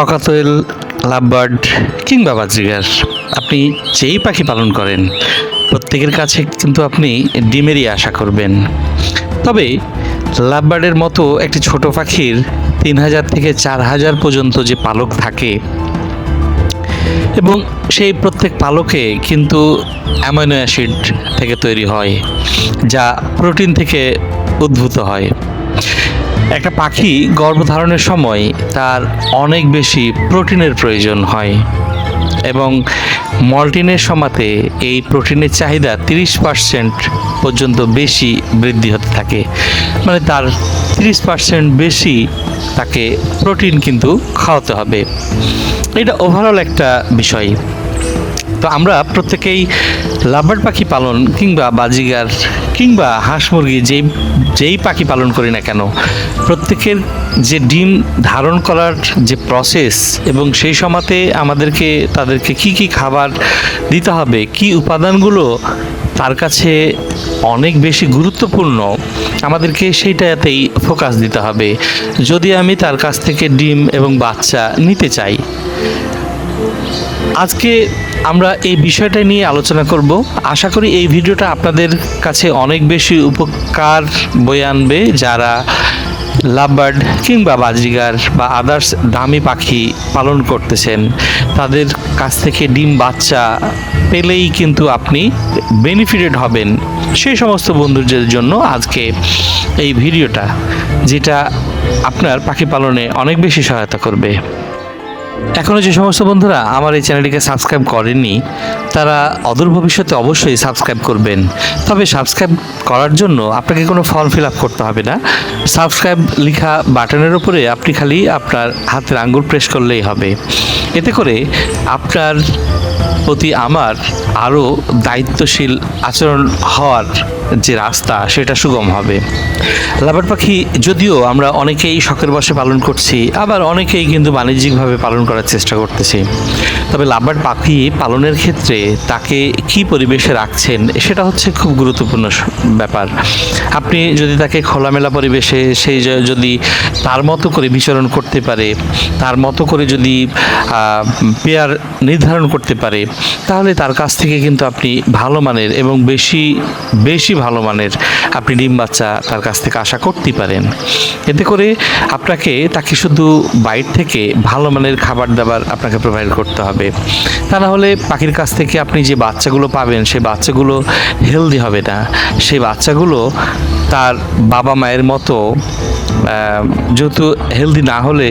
ককাতোয়েল, lovebird কিংবা budgerigar আপনি যেই পাখি পালন করেন, প্রত্যেকের কাছে কিন্তু আপনি ডিমেরই আশা করবেন। তবে লাভবার্ডের মতো একটি ছোট পাখির তিন হাজার থেকে চার হাজার পর্যন্ত যে পালক থাকে, এবং সেই প্রত্যেক পালকে কিন্তু অ্যামাইনো অ্যাসিড থেকে তৈরি হয়, যা প্রোটিন থেকে উদ্ভূত হয়। একটা পাখি গর্ভধারণের সময় তার অনেক বেশি প্রোটিনের প্রয়োজন হয় এবং মল্টিনের সমাতে এই প্রোটিনের চাহিদা তিরিশ পার্সেন্ট পর্যন্ত বেশি বৃদ্ধি হতে থাকে। মানে তার তিরিশ পার্সেন্ট বেশি তাকে প্রোটিন কিন্তু খাওয়াতে হবে। এটা ওভারঅল একটা বিষয়। তো আমরা প্রত্যেকেই লাভবার্ড পাখি পালন কিংবা বাজিগার কিংবা হাঁস মুরগি যেই যেই পাখি পালন করি না কেন, প্রত্যেকের যে ডিম ধারণ করার যে প্রসেস এবং সেই সময়তে আমাদেরকে, তাদেরকে কি কি খাবার দিতে হবে, কি উপাদানগুলো তার কাছে অনেক বেশি গুরুত্বপূর্ণ, আমাদেরকে সেইটাতেই ফোকাস দিতে হবে। যদি আমি তার কাছ থেকে ডিম এবং বাচ্চা নিতে চাই আজকে আমরা এই বিষয়টা নিয়ে আলোচনা করব। আশা করি এই ভিডিওটা আপনাদের কাছে অনেক বেশি উপকার বয়ে আনবে। যারা লাভবার্ড কিংবা বাজরিগার বা আদার্স দামি পাখি পালন করতেছেন, তাদের কাছ থেকে ডিম বাচ্চা পেলেই কিন্তু আপনি বেনিফিটেড হবেন সেই সমস্ত বন্ধুদের জন্য আজকে এই ভিডিওটা, যেটা আপনার পাখি পালনে অনেক বেশি সহায়তা করবে। এখনও যে সমস্ত বন্ধুরা আমার এই চ্যানেলটিকে সাবস্ক্রাইব করেননি, তারা অদূর ভবিষ্যতে অবশ্যই সাবস্ক্রাইব করবেন। তবে সাবস্ক্রাইব করার জন্য আপনাকে কোনো ফর্ম ফিল আপ করতে হবে না। সাবস্ক্রাইব লেখা বাটনের উপরে আপনি খালি আপনার হাতের আঙ্গুল প্রেস করলেই হবে। এতে করে আপনার প্রতি আমার আরও দায়িত্বশীল আচরণ হওয়ার যে রাস্তা, সেটা সুগম হবে। লাভার পাখি, যদিও আমরা অনেকেই শখের বসে পালন করছি, আবার অনেকেই কিন্তু বাণিজ্যিকভাবে পালন করার চেষ্টা করতেছি। তবে লাভার পাখি পালনের ক্ষেত্রে তাকে কি পরিবেশে রাখছেন, সেটা হচ্ছে খুব গুরুত্বপূর্ণ ব্যাপার। আপনি যদি তাকে খোলামেলা পরিবেশে সেই যদি তার মতো করে বিচরণ করতে পারে, তার মতো করে যদি পেয়ার নির্ধারণ করতে পারে, তাহলে তার কাছ থেকে কিন্তু আপনি ভালো মানের এবং বেশি বেশি ভালো মানের আপনি ডিম বাচ্চা তার কাছ থেকে আশা করতেই পারেন। এতে করে আপনাকে তাকে শুধু বাইর থেকে ভালো মানের খাবার দাবার আপনাকে প্রোভাইড করতে হবে। তা না হলে পাখির কাছ থেকে আপনি যে বাচ্চাগুলো পাবেন সেই বাচ্চাগুলো হেলদি হবে না। সেই বাচ্চাগুলো তার বাবা মায়ের মতো যেহেতু হেলদি না হলে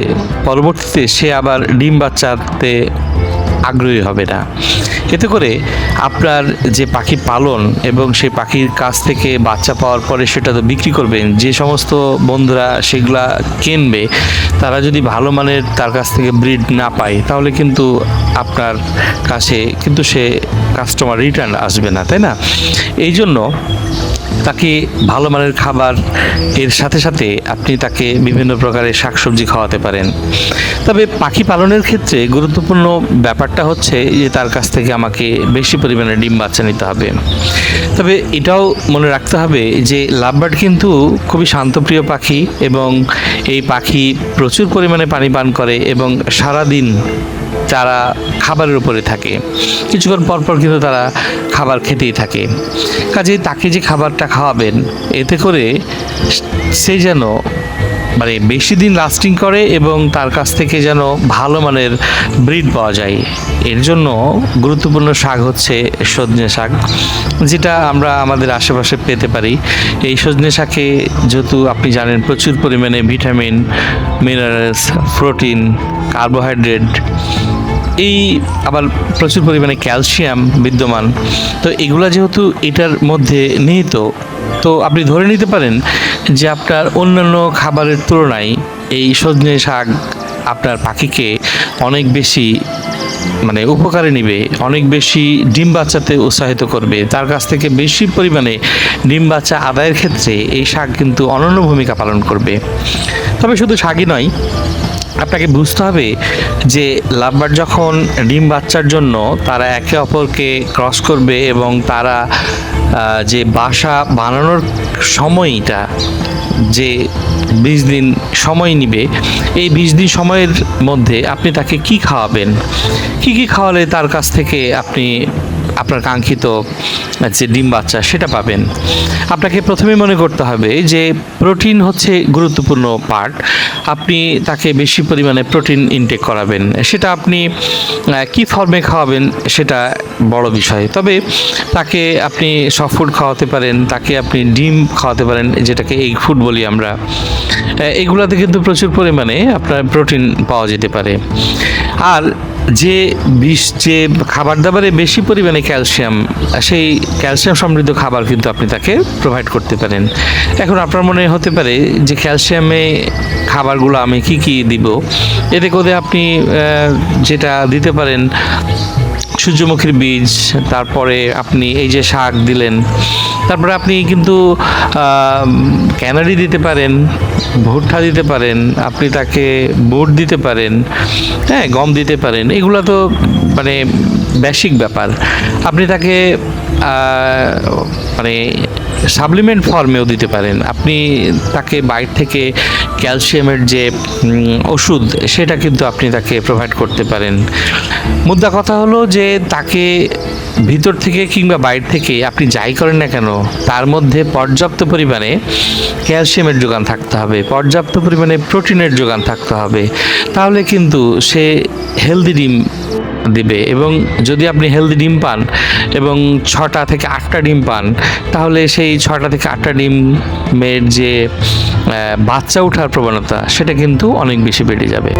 পরবর্তীতে সে আবার ডিম বাচ্চাতে আগ্রহী হবে না। এতে করে আপনার যে পাখি পালন এবং সেই পাখির কাছ থেকে বাচ্চা পাওয়ার পরে সেটা তো বিক্রি করবেন, যে সমস্ত বন্ধুরা সেগুলা কিনবে, তারা যদি ভালো মানের তার কাছ থেকে ব্রিড না পায়, তাহলে কিন্তু আপনার কাছে, কিন্তু সে কাস্টমার রিটার্ন আসবে না, তাই না? এই জন্য তাকে ভালো মানের খাবার, এর সাথে সাথে আপনি তাকে বিভিন্ন প্রকারের শাকসবজি খাওয়াতে পারেন। তবে পাখি পালনের ক্ষেত্রে গুরুত্বপূর্ণ ব্যাপারটা হচ্ছে যে তার কাছ থেকে আমাকে বেশি পরিমাণে ডিম বাচ্চা নিতে হবে। তবে এটাও মনে রাখতে হবে যে লাভবার্ড কিন্তু খুবই শান্তপ্রিয় পাখি এবং এই পাখি প্রচুর পরিমাণে পানি পান করে এবং সারাদিন তারা খাবারের উপরে থাকে। কিছুক্ষণ পর পর কিন্তু তারা খাবার খেতেই থাকে। কাজে তাকে যে খাবারটা খাওয়াবেন, এতে করে সে যেন মানে বেশি দিন লাস্টিং করে এবং তার কাছ থেকে যেন ভালো মানের ব্রিড পাওয়া যায়। এর জন্য গুরুত্বপূর্ণ শাক হচ্ছে সজনে শাক, যেটা আমরা আমাদের আশেপাশে পেতে পারি। এই সজনে শাকে যেহেতু আপনি জানেন প্রচুর পরিমাণে ভিটামিন মিনারেলস প্রোটিন কার্বোহাইড্রেট এই আবার প্রচুর পরিমাণে ক্যালসিয়াম বিদ্যমান, তো এগুলা যেহেতু এটার মধ্যে নিহিত তো আপনি ধরে নিতে পারেন যে আপনার অন্যান্য খাবারের তুলনায় এই সজনে শাক আপনার পাখিকে অনেক বেশি মানে উপকারে নিবে, অনেক বেশি ডিম বাচ্চাতে উৎসাহিত করবে। তার কাছ থেকে বেশি পরিমাণে ডিম বাচ্চা আদায়ের ক্ষেত্রে এই শাক কিন্তু অনন্য ভূমিকা পালন করবে। তবে শুধু শাকই নয় আপনাকে বুঝতে হবে যে লাভবার যখন ডিম বাচ্চার জন্য তারা একে অপরকে ক্রস করবে এবং তারা যে বাসা বানানোর সময়টা, যে বিশ দিন সময় নিবে, এই বিশ দিন সময়ের মধ্যে আপনি তাকে কি খাওয়াবেন? কি কি খাওয়ালে তার কাছ থেকে আপনি আপনার কাঙ্ক্ষিত যে ডিম বাচ্চা সেটা পাবেন। আপনাকে প্রথমে মনে করতে হবে যে প্রোটিন হচ্ছে গুরুত্বপূর্ণ পার্ট আপনি তাকে বেশি পরিমাণে প্রোটিন ইনটেক করাবেন। সেটা আপনি কি ফর্মে খাওয়াবেন সেটা বড় বিষয়। তবে তাকে আপনি সফট ফুড খাওয়াতে পারেন, তাকে আপনি ডিম খাওয়াতে পারেন, যেটাকে এগ ফুড বলি আমরা। এগুলাতে কিন্তু প্রচুর পরিমাণে আপনার প্রোটিন পাওয়া যেতে পারে। আর যে বিষ, যে খাবার দাবারে বেশি পরিমাণে ক্যালসিয়াম, সেই ক্যালসিয়াম সমৃদ্ধ খাবার কিন্তু আপনি তাকে প্রোভাইড করতে পারেন। এখন আপনার মনে হতে পারে যে ক্যালসিয়ামে খাবারগুলো আমি কি কি দিব? এতে করে আপনি যেটা দিতে পারেন সূর্যমুখীর বীজ, তারপরে আপনি এই যে শাক দিলেন, তারপরে আপনি কিন্তু ক্যানারি দিতে পারেন, ভুট্টা দিতে পারেন, আপনি তাকে বুট দিতে পারেন হ্যাঁ গম দিতে পারেন, এগুলো তো মানে বেসিক ব্যাপার। আপনি তাকে মানে সাপ্লিমেন্ট ফর্মেও দিতে পারেন। আপনি তাকে বাইরে থেকে ক্যালসিয়ামের যে ওষুধ, সেটা কিন্তু আপনি তাকে প্রোভাইড করতে পারেন। মুদ্রা কথা হলো যে, তাকে ভিতর থেকে কিংবা বাইরে থেকে আপনি যাই করেন না কেন, তার মধ্যে পর্যাপ্ত পরিমাণে ক্যালসিয়ামের যোগান থাকতে হবে, পর্যাপ্ত পরিমাণে প্রোটিনের যোগান থাকতে হবে। তাহলে কিন্তু সে হেলদি ডিম দিবে এবং যদি আপনি হেলদি ডিম পান এবং ছটা থেকে আটটা ডিম পান, তাহলে সেই ছটা থেকে আটটা ডিমের যে বাচ্চা ওঠার প্রবণতা, সেটা কিন্তু অনেক বেশি বেড়ে যাবে।